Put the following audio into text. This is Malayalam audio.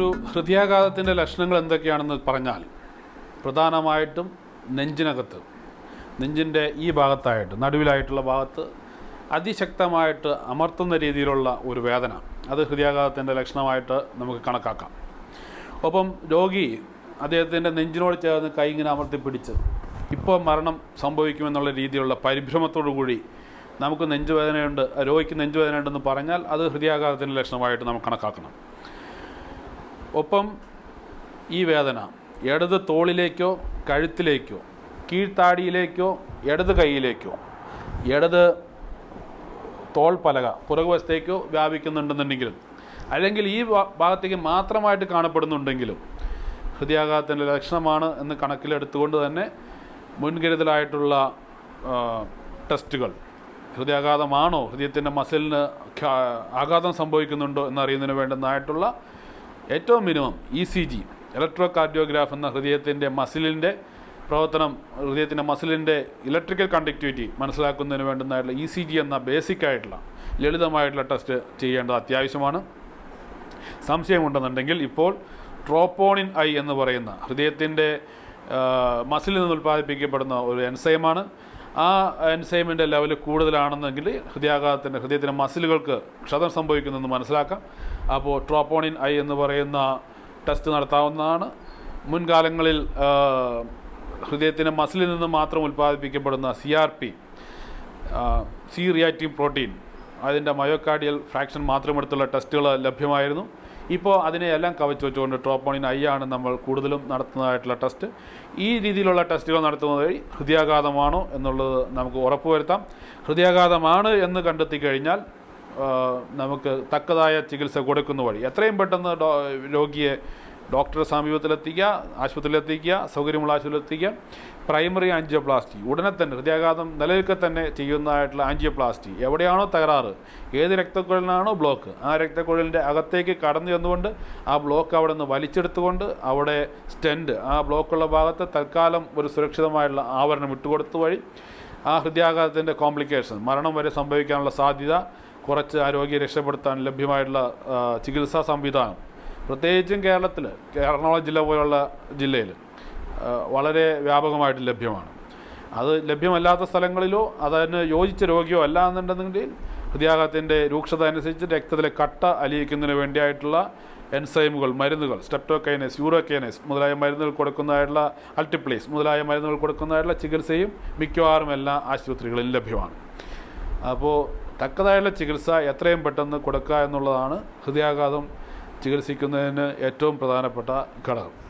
ഒരു ഹൃദയാഘാതത്തിന്റെ ലക്ഷണങ്ങൾ എന്തൊക്കെയാണെന്ന് പറഞ്ഞാൽ പ്രധാനമായിട്ടും നെഞ്ചിനകത്ത് നെഞ്ചിന്റെ ഈ ഭാഗത്തായിട്ട് നടുവിലായിട്ടുള്ള ഭാഗത്ത് അതിശക്തമായിട്ട് അമർത്തുന്ന രീതിയിലുള്ള ഒരു വേദന. അത് ഹൃദയാഘാതത്തിന്റെ ലക്ഷണമായിട്ട് നമുക്ക് കണക്കാക്കാം. ഒപ്പം രോഗി അദ്ദേഹത്തിന്റെ നെഞ്ചിനോട് ചേർന്ന് കൈ ഇങ്ങനെ അമർത്തി പിടിച്ച് ഇപ്പോൾ മരണം സംഭവിക്കുമെന്നുള്ള രീതിയിലുള്ള പരിഭ്രമത്തോടു കൂടി നമുക്ക് നെഞ്ചുവേദനയുണ്ട് രോഗിക്ക് നെഞ്ചുവേദനയുണ്ടെന്ന് പറഞ്ഞാൽ അത് ഹൃദയാഘാതത്തിന്റെ ലക്ഷണമായിട്ട് നമുക്ക് കണക്കാക്കണം. ഒപ്പം ഈ വേദന ഇടത് തോളിലേക്കോ കഴുത്തിലേക്കോ കീഴ്ത്താടിയിലേക്കോ ഇടത് കൈയിലേക്കോ ഇടത് തോൾ പലക പുറകുവശത്തേക്കോ വ്യാപിക്കുന്നുണ്ടെന്നുണ്ടെങ്കിലും അല്ലെങ്കിൽ ഈ ഭാഗത്തേക്ക് മാത്രമായിട്ട് കാണപ്പെടുന്നുണ്ടെങ്കിലും ഹൃദയാഘാതത്തിന്റെ ലക്ഷണമാണ് എന്ന് കണക്കിലെടുത്തുകൊണ്ട് തന്നെ മുൻകരുതലായിട്ടുള്ള ടെസ്റ്റുകൾ ഹൃദയാഘാതമാണോ ഹൃദയത്തിന്റെ മസിലിന് ആഘാതം സംഭവിക്കുന്നുണ്ടോ എന്നറിയുന്നതിന് വേണ്ടുന്നതായിട്ടുള്ള ഏറ്റവും minimum E C G electrocardiograph എന്ന ഹൃദയത്തിന്റെ മസിലിന്റെ പ്രവർത്തനം ഹൃദയത്തിന്റെ മസിലിന്റെ ഇലക്ട്രിക്കൽ കണ്ടക്ടിവിറ്റി മനസ്സിലാക്കുന്നതിന് വേണ്ടുന്നതായിട്ടുള്ള ഇ സി ജി എന്ന ബേസിക് ആയിട്ടുള്ള ലളിതമായിട്ടുള്ള ടെസ്റ്റ് ചെയ്യേണ്ടത് അത്യാവശ്യമാണ്. സംശയമുണ്ടെന്നുണ്ടെങ്കിൽ ഇപ്പോൾ ട്രോപ്പോണിൻ ഐ എന്ന് പറയുന്ന ഹൃദയത്തിന്റെ മസിലിൽ നിന്ന് ഉൽപ്പാദിപ്പിക്കപ്പെടുന്ന ഒരു എൻസൈമാണ് ആ എൻസൈമിന്റെ ലെവൽ കൂടുതലാണെന്നെങ്കിൽ ഹൃദയാഘാതത്തിന്റെ ഹൃദയത്തിന്റെ മസിലുകൾക്ക് ക്ഷതം സംഭവിക്കുന്നെന്ന് മനസ്സിലാക്കാം. അപ്പോൾ ട്രോപ്പോണിൻ ഐ എന്ന് പറയുന്ന ടെസ്റ്റ് നടത്താവുന്നതാണ്. മുൻകാലങ്ങളിൽ ഹൃദയത്തിന്റെ മസിലിൽ നിന്ന് മാത്രം ഉൽപ്പാദിപ്പിക്കപ്പെടുന്ന C R P C reactive protein അതിന്റെ മയോകാർഡിയൽ ഫ്രാക്ഷൻ മാത്രമെടുത്തുള്ള ടെസ്റ്റുകൾ ലഭ്യമായിരുന്നു. ഇപ്പോൾ അതിനെയെല്ലാം കവച്ച് വെച്ചുകൊണ്ട് ട്രോപ്പോണിൻ ഐ ആണ് നമ്മൾ കൂടുതലും നടത്തുന്നതായിട്ടുള്ള ടെസ്റ്റ് ഈ രീതിയിലുള്ള ടെസ്റ്റുകൾ നടത്തുന്നത് വഴി ഹൃദയാഘാതമാണോ എന്നുള്ളത് നമുക്ക് ഉറപ്പുവരുത്താം. ഹൃദയാഘാതമാണ് എന്ന് കണ്ടെത്തി കഴിഞ്ഞാൽ നമുക്ക് തക്കതായ ചികിത്സ കൊടുക്കുന്ന വഴി. എത്രയും പെട്ടെന്ന് രോഗിയെ ഡോക്ടറെ സമീപത്തിലെത്തിക്കുക ആശുപത്രിയിലെത്തിക്കുക സൗകര്യമുള്ള ആശുപത്രിയിലെത്തിക്കുക. പ്രൈമറി ആൻജിയോപ്ലാസ്റ്റി ഉടനെ തന്നെ ഹൃദയാഘാതം നിലനിൽക്കെ തന്നെ ചെയ്യുന്നതായിട്ടുള്ള ആൻജിയോപ്ലാസ്റ്റി. എവിടെയാണോ തകരാറ് ഏത് രക്തക്കുഴലിനാണോ ബ്ലോക്ക് ആ രക്തക്കുഴലിന്റെ അകത്തേക്ക് കടന്നു ചെന്നുകൊണ്ട് ആ ബ്ലോക്ക് അവിടെ നിന്ന് വലിച്ചെടുത്തുകൊണ്ട് അവിടെ സ്റ്റെൻഡ് ആ ബ്ലോക്കുള്ള ഭാഗത്ത് തൽക്കാലം ഒരു സുരക്ഷിതമായുള്ള ആവരണം ഇട്ടുകൊടുത്ത വഴി ആ ഹൃദയാഘാതത്തിന്റെ കോംപ്ലിക്കേഷൻ മരണം വരെ സംഭവിക്കാനുള്ള സാധ്യത കുറച്ച് ആരോഗ്യം രക്ഷപ്പെടുത്താൻ ലഭ്യമായിട്ടുള്ള ചികിത്സാ സംവിധാനം. പ്രത്യേകിച്ചും കേരളത്തിൽ എറണാകുളം ജില്ല പോലുള്ള ജില്ലയിൽ വളരെ വ്യാപകമായിട്ട് ലഭ്യമാണ്. അത് ലഭ്യമല്ലാത്ത സ്ഥലങ്ങളിലോ അതിന് യോജിച്ച രോഗിയോ അല്ല എന്നുണ്ടെങ്കിൽ ഹൃദയാഘാതത്തിന്റെ രൂക്ഷത അനുസരിച്ച് രക്തത്തിലെ കട്ട അലിയിക്കുന്നതിന് വേണ്ടിയായിട്ടുള്ള എൻസൈമുകൾ മരുന്നുകൾ സ്റ്റെപ്റ്റോക്കൈനസ് യൂറോക്കൈനസ് മുതലായ മരുന്നുകൾ കൊടുക്കുന്നതായിട്ടുള്ള അൾട്ടിപ്ലേസ് മുതലായ മരുന്നുകൾ കൊടുക്കുന്നതായിട്ടുള്ള ചികിത്സയും മിക്കവാറും എല്ലാ ആശുപത്രികളിലും ലഭ്യമാണ്. അപ്പോൾ തക്കതായുള്ള ചികിത്സ എത്രയും പെട്ടെന്ന് കൊടുക്കുക എന്നുള്ളതാണ് ഹൃദയാഘാതം ചികിത്സിക്കുന്നതിന് ഏറ്റവും പ്രധാനപ്പെട്ട ഘടകം.